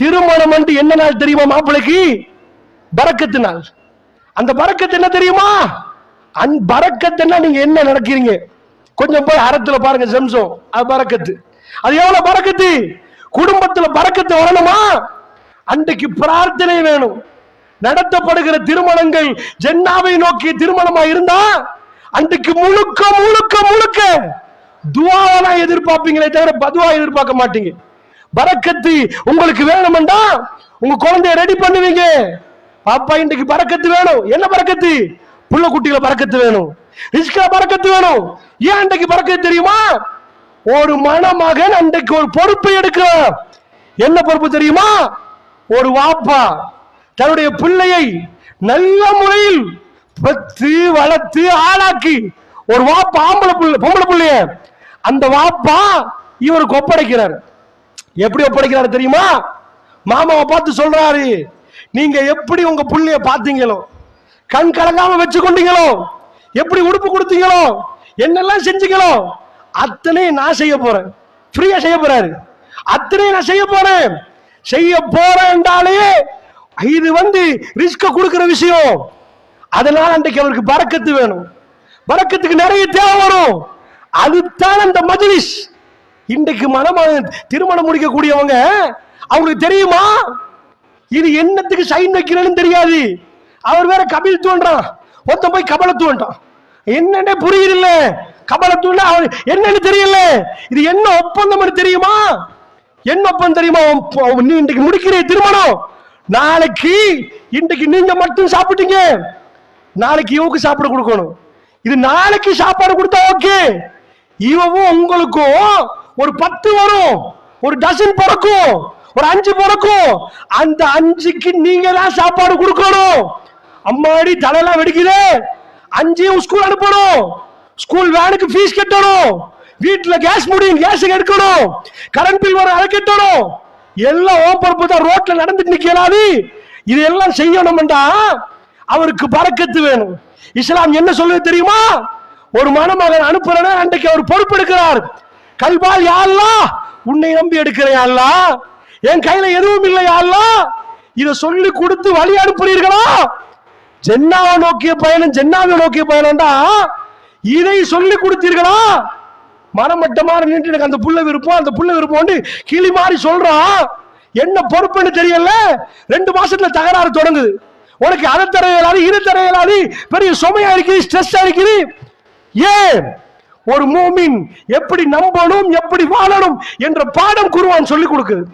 திருமணம் வந்து என்ன நாள் தெரியுமா மாப்பிளைக்கு? பறக்கத்து நாள் அந்த பறக்கத்து என்ன தெரியுமா? அந் பரக்கத்துன்னா நீங்க என்ன நடக்கிறீங்க? கொஞ்சம் போய் அறத்துல பாருங்க ஜம்சம் அது பறக்கத்து. அது எவ்வளவு பறக்கத்து? குடும்பத்துல பறக்கத்து வரணுமா? அன்றைக்கு பிரார்த்தனை வேணும். நடத்தப்படுகிற திருமணங்கள் ஜென்னாவை நோக்கிய திருமணமா இருந்தா அன்றைக்கு முழுக்க முழுக்க முழுக்க துவாவா எதிர்பார்ப்பீங்களே தவிர பதுவா எதிர்பார்க்க மாட்டீங்க. பறக்கத்து உங்களுக்கு வேணுமெண்டா? உங்க குழந்தைய ரெடி பண்ணுவீங்க. பாப்பா இன்றைக்கு பறக்கத்து வேணும். என்ன பறக்கத்து? புள்ள குட்டியில பறக்கத்து வேணும். ரிஸ்கா பறக்கத்து வேணும். ஏன் அன்றைக்கு பறக்கத்து தெரியுமா? ஒரு மணமகன் அன்றைக்கு ஒரு பொறுப்பை எடுக்கிறான் என்ன பொறுப்பு தெரியுமா? ஒரு வாப்பா தன்னுடைய பிள்ளையை நல்ல முறையில் பெற்று வளர்த்து ஆளாக்கி ஒரு வாப்பா ஆம்பளை பிள்ளை பொம்பளை பிள்ளைய. அந்த வாப்பா இவருக்கு ஒப்படைக்கிறார். எப்படி ஒப்படைக்கிறாரு தெரியுமா? மாமாவை பார்த்து சொல்றாரு நீங்க எப்படி உங்க புள்ளைய பார்த்தீங்களோ கண் கலங்காம வச்சு கொண்டீங்களோ எப்படி உடுப்பு கொடுத்தீங்களோ என்னெல்லாம் செஞ்சீங்களோ அத்தனையும் நான் செய்ய போறேன். ஃப்ரீயா செய்ய போறாரு. அத்தனையும் நான் செய்ய போறேன். செய்ய போறேன் என்றாலே இது வந்து ரிஸ்க கொடுக்கிற விஷயம். அதனால அன்றைக்கு அவருக்கு பறக்கத்து வேணும். பறக்கத்துக்கு நிறைய தேவை வரும். அதுதான் அந்த மஜ்லிஸ். இன்றைக்கு மனமான திருமணம் முடிக்கக்கூடியவங்க அவங்களுக்கு தெரியுமா? இது என்னத்துக்கு சைன் வைக்கிறேன்னு தெரியாது. அவர் வேற கபில் தோன்றான். ஒருத்தன் போய் கபல தூண்டான் என்னன்னே புரியுது இல்ல கபல தூண்ட அவர் என்னன்னு தெரியல. இது என்ன ஒப்பந்தம் தெரியுமா? என்ன ஒப்பந்தம் தெரியுமா? நீ இன்றைக்கு முடிக்கிற திருமணம். நாளைக்கு இன்றைக்கு நீங்க மட்டும் சாப்பிட்டீங்க. நாளைக்கு இவக்கு சாப்பிட கொடுக்கணும். இது நாளைக்கு சாப்பாடு கொடுத்தா ஓகே. இவவும் உங்களுக்கும் ஒரு பத்து வரும் ஒரு டசன் பிறக்கும் ஒரு அஞ்சு பிறக்கும். அந்த அஞ்சுக்கு நீங்க தான் சாப்பாடு கொடுக்கணும். அம்மாடி தலையெல்லாம் வெடிக்குது. அஞ்சையும் ஸ்கூல் அனுப்பணும். ஸ்கூல் வேனுக்கு ஃபீஸ் கட்டணும். வீட்டுல கேஸ் முடியும் கேஸ் எடுக்கணும். கரண்ட் பில் வர அதை கட்டணும். எல்லாம் ஓம் பொறுப்பு தான் ரோட்ல நடந்துட்டு நிக்கலாது இது எல்லாம் செய்யணும்டா. அவருக்கு பறக்கத்து வேணும். இஸ்லாம் என்ன சொல்லுது தெரியுமா? ஒரு மணமகன் அனுப்புறேன்னா அன்றைக்கு அவர் பொறுப்பெடுக்கிறார். கல்வா யாழ்லா? உன்னை நம்பி எடுக்கிறேன் யாழ்லா? என் கையில எதுவும் இல்லை யாழ்லா? இதை சொல்லி கொடுத்து வழி அனுப்புறீர்களா? ஜென்னாவை நோக்கிய பயணம் ஜென்னாவை நோக்கிய பயணம்டா. இதை சொல்லி கொடுத்தீர்களா? மனமட்டமான நின்று எனக்கு அந்த புள்ள விருப்பம் அந்த புள்ள விருப்பம்னு கிளி மாதிரி சொல்றான் என்ன பொறுப்புன்னு தெரியல? ரெண்டு மாசத்துல தகராறு தொடங்குது. உனக்கு அதை தர இயலாது இரு தர இயலாது பெரிய சுமையா இருக்குது ஸ்ட்ரெஸ் இருக்குது. ஏன்? ஒரு மூமின் எப்படி நம்பணும் எப்படி வாழணும் என்ற பாடம் குருவான் சொல்லிக் கொடுக்குது